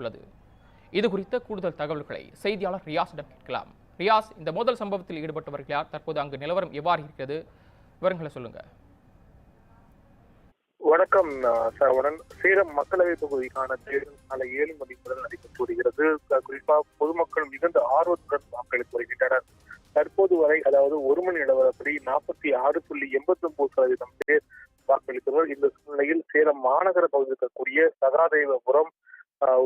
உள்ளது. இது குறித்த கூடுதல் தகவல்களை செய்தியாளர் ரியாஸிடம் கேட்கலாம். ரியாஸ் இந்த மோதல் சம்பவத்தில் ஈடுபட்டவர்கள் யார்? தற்போது அங்கு நிலவரம் எவ்வாறு இருக்கிறது? விவரங்களை சொல்லுங்க. வணக்கம் சரவணன். சேலம் மக்களவை தொகுதிக்கான தேர்தல் நாளை ஏழு மணி முதல் நடைபெற்று வருகிறது. குறிப்பா பொதுமக்கள் மிகுந்த ஆர்வத்துடன் வாக்களித்து வருகின்றனர். தற்போது வரை அதாவது ஒரு மணி நிலவரப்படி நாற்பத்தி ஆறு புள்ளி எண்பத்தி ஒன்பது சதவீதம் பேர் வாக்களித்தவர் இந்த சூழ்நிலையில் சேலம் மாநகர பகுதியில் இருக்கக்கூடிய சகாதேவபுரம்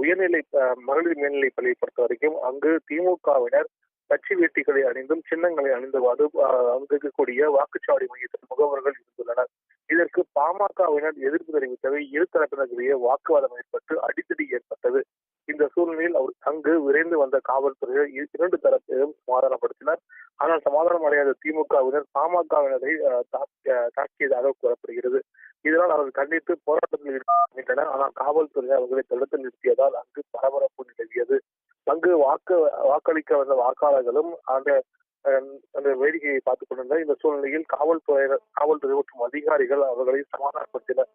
உயர்நிலை மகளிர் மேல்நிலைப் பள்ளியை பொறுத்த வரைக்கும் அங்கு திமுகவினர் கட்சி வேட்டிகளை அணிந்தும் சின்னங்களை அணிந்தவாறு அங்கு இருக்கக்கூடிய வாக்குச்சாவடி மையத்தில் முகவர்கள் இருந்துள்ளனர். இதற்கு பாமகவினர் எதிர்ப்பு தெரிவித்தவை இரு தரப்பினரிடையே வாக்குவாதம் ஏற்பட்டு அடித்தடி ஏற்பட்டது. இந்த சூழ்நிலையில் அவர் அங்கு விரைந்து வந்த காவல்துறையினர் இரண்டு தரப்பிலும் சமாதானப்படுத்தினர். ஆனால் சமாதானம் அடையாத திமுகவினர் பாமகவினரை தாக்கியதாக கூறப்படுகிறது. இதனால் அவர் கண்டித்து போராட்டத்தில் ஈடுபட்டனர் ஆனால் காவல்துறை அவர்களை தடுத்து நிறுத்தியதால் அங்கு பரபரப்பு நிலவியது. அங்கு வாக்கு வாக்களிக்க வந்த வாக்காளர்களும் அந்த அந்த வேடிக்கையை பார்த்துக் கொண்டிருந்த இந்த சூழ்நிலையில் காவல்துறையினர் காவல்துறை மற்றும் அதிகாரிகள் அவர்களை சமாதானப்படுத்தினர்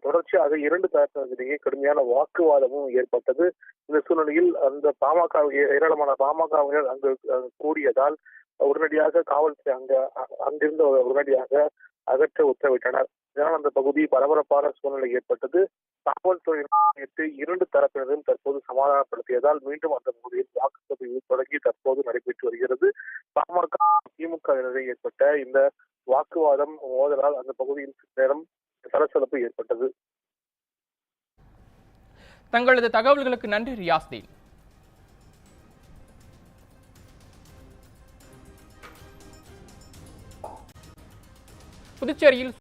தொடர்ச்சியாக இரண்டு தரப்பினரிடையே கடுமையான வாக்குவாதமும் ஏற்பட்டது. இந்த சூழ்நிலையில் அந்த பாமக ஏராளமான பாமகவினர் அங்கு கூடியதால் உடனடியாக காவல்துறை அங்க அங்கிருந்து உடனடியாக அகற்ற உத்தரவிட்டனர். இதனால் அந்த பகுதி பரபரப்பான சூழ்நிலை ஏற்பட்டது. காவல்துறையினர் இரண்டு தரப்பினரும் தற்போது சமாதானப்படுத்தியதால் மீண்டும் அந்த பகுதியில் வாக்குப்பதிவு தொடங்கி தற்போது நடைபெற்று வருகிறது. பாமக திமுக இடையே ஏற்பட்ட இந்த வாக்குவாதம் மோதலால் அந்த பகுதியில் நேரம் சலசலப்பு ஏற்பட்டது. தங்களது தகவல்களுக்கு நன்றி ரியாஸ்தீன் புதுச்சேரியில்